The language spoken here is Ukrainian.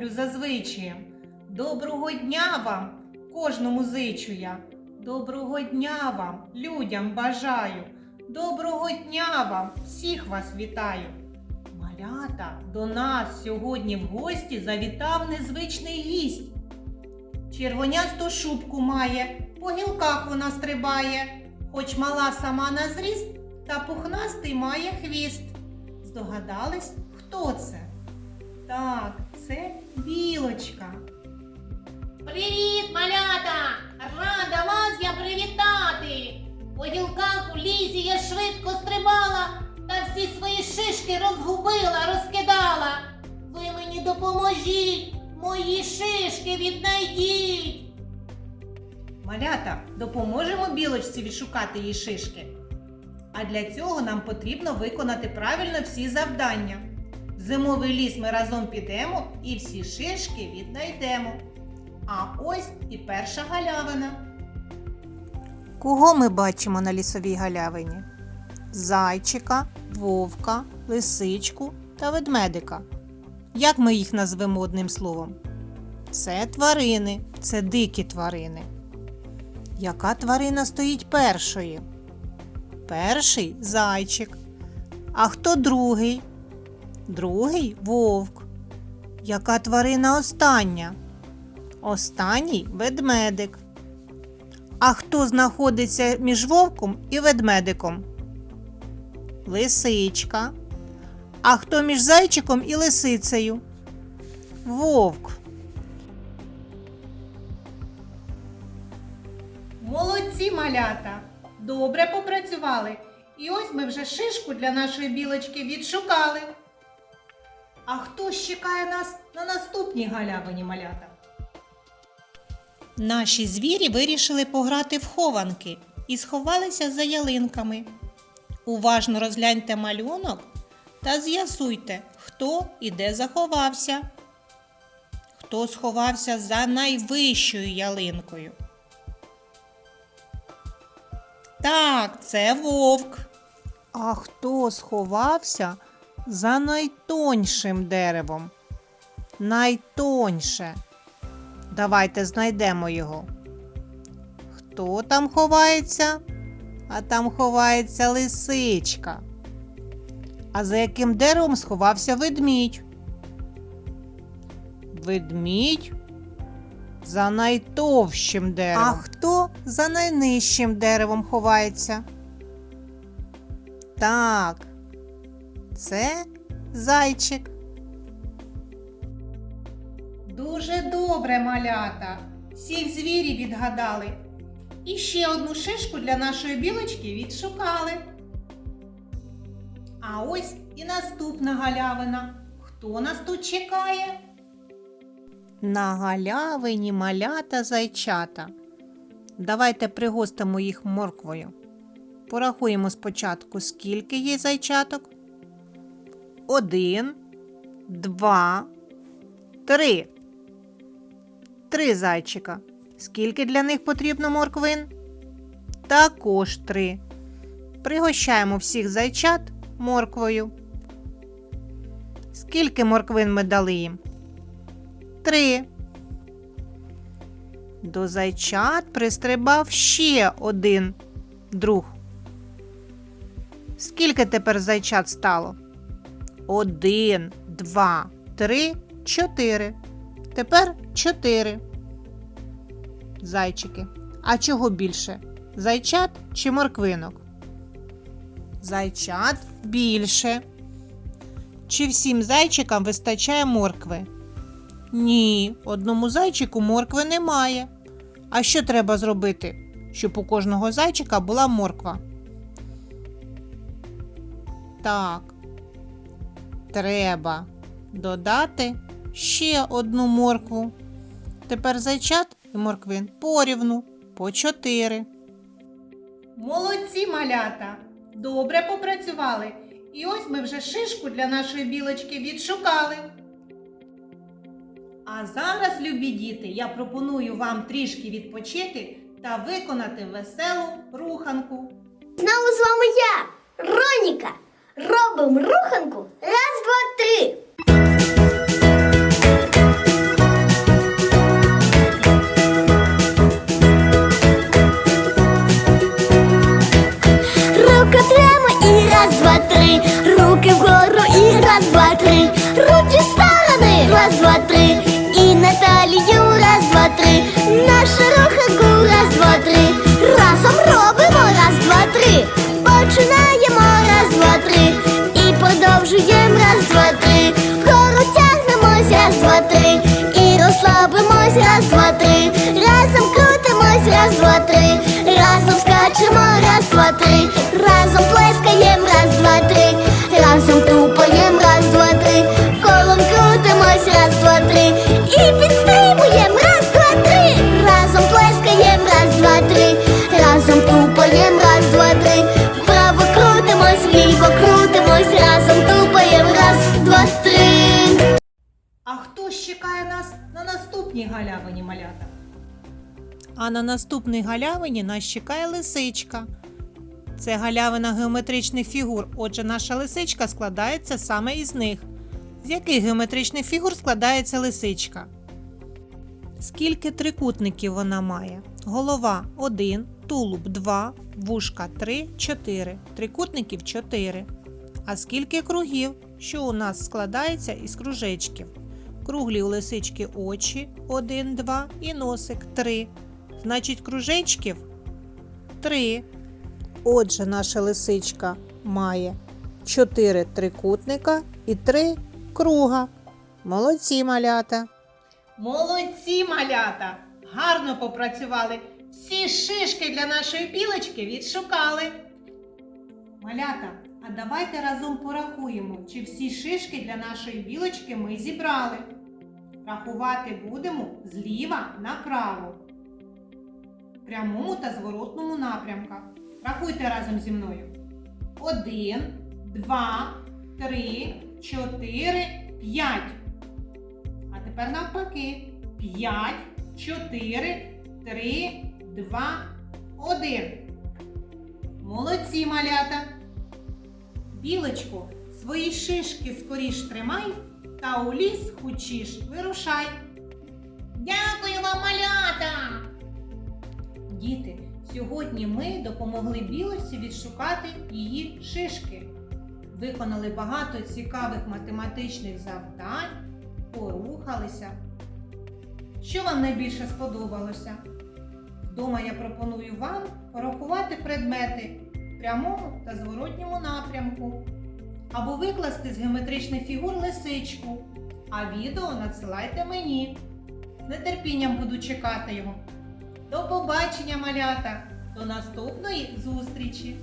роблю зазвичаєм. Доброго дня вам, кожному зичу я. Доброго дня вам, людям бажаю. Доброго дня вам, всіх вас вітаю. Малята, до нас сьогодні в гості завітав незвичний гість. Червонясту шубку має, по гілках вона стрибає, хоч мала сама на зріст, та пухнастий має хвіст. Здогадались, хто це? Так, це білочка. Привіт, малята! Рада вас я привітати! По гілках у лісі я швидко стрибала та всі свої шишки розгубила, розкидала. Ви мені допоможіть, мої шишки віднайдіть. Малята, допоможемо білочці відшукати її шишки. А для цього нам потрібно виконати правильно всі завдання. Зимовий ліс ми разом підемо і всі шишки віднайдемо. А ось і перша галявина. Кого ми бачимо на лісовій галявині? Зайчика, вовка, лисичку та ведмедика. Як ми їх назвемо одним словом? Це тварини, це дикі тварини. Яка тварина стоїть першою? Перший зайчик. А хто другий? Другий вовк. Яка тварина остання? Останній ведмедик. А хто знаходиться між вовком і ведмедиком? Лисичка. А хто між зайчиком і лисицею? Вовк. Молодці малята! Добре попрацювали. І ось ми вже шишку для нашої білочки відшукали. А хто ж чекає нас на наступній галявині малята? Наші звірі вирішили пограти в хованки і сховалися за ялинками. Уважно розгляньте малюнок та з'ясуйте, хто і де заховався. Хто сховався за найвищою ялинкою. Так, це вовк. А хто сховався за найтоншим деревом? Найтонше. Давайте знайдемо його. Хто там ховається? А там ховається лисичка. А за яким деревом сховався ведмідь? Ведмідь за найтовщим деревом. А хто за найнижчим деревом ховається? Так, це зайчик. Дуже добре, малята. Всіх звірів відгадали. І ще одну шишку для нашої білочки відшукали. А ось і наступна галявина. Хто нас тут чекає? На галявині малята зайчата. Давайте пригостимо їх морквою. Порахуємо спочатку, скільки є зайчаток. Один, два, три. Три зайчика. Скільки для них потрібно морквин? Також три. Пригощаємо всіх зайчат морквою. Скільки морквин ми дали їм? Три. До зайчат пристрибав ще один друг. Скільки тепер зайчат стало? Один, два, три, чотири. Тепер чотири. Зайчики. А чого більше? Зайчат чи морквинок? Зайчат більше. Чи всім зайчикам вистачає моркви? Ні, одному зайчику моркви немає. А що треба зробити, щоб у кожного зайчика була морква? Так. Треба додати ще одну моркву. Тепер зайчат і морквин порівну по чотири. Молодці малята! Добре попрацювали. І ось ми вже шишку для нашої білочки відшукали. А зараз, любі діти, я пропоную вам трішки відпочити та виконати веселу руханку. Знову з вами я, Роніка. Робимо руханку. Раз, два, три. А на наступній галявині нас чекає лисичка. Це галявина геометричних фігур, отже, наша лисичка складається саме із них. З яких геометричних фігур складається лисичка? Скільки трикутників вона має? Голова 1, тулуб 2, вушка 3, 4. Трикутників 4. А скільки кругів, що у нас складається із кружечків? Круглі у лисички очі 1, 2 і носик 3. Значить, кружечків 3. Отже, наша лисичка має 4 трикутника і 3 круга. Молодці малята! Молодці, малята! Гарно попрацювали. Всі шишки для нашої білочки відшукали. Малята, а давайте разом порахуємо, чи всі шишки для нашої білочки ми зібрали. Рахувати будемо зліва направо. Прямому та зворотному напрямках. Рахуйте разом зі мною. Один, два, три, чотири, п'ять. А тепер навпаки. 5, 4, 3, 2, 1. Молодці, малята. Білочку, свої шишки скоріш тримай та у ліс хучіш вирушай. Дякую вам, малята! Діти, сьогодні ми допомогли білочці відшукати її шишки. Виконали багато цікавих математичних завдань, порухалися. Що вам найбільше сподобалося? Вдома я пропоную вам порахувати предмети в прямому та зворотньому напрямку. Або викласти з геометричних фігур лисичку, а відео надсилайте мені. З нетерпінням буду чекати його. До побачення, малята! До наступної зустрічі!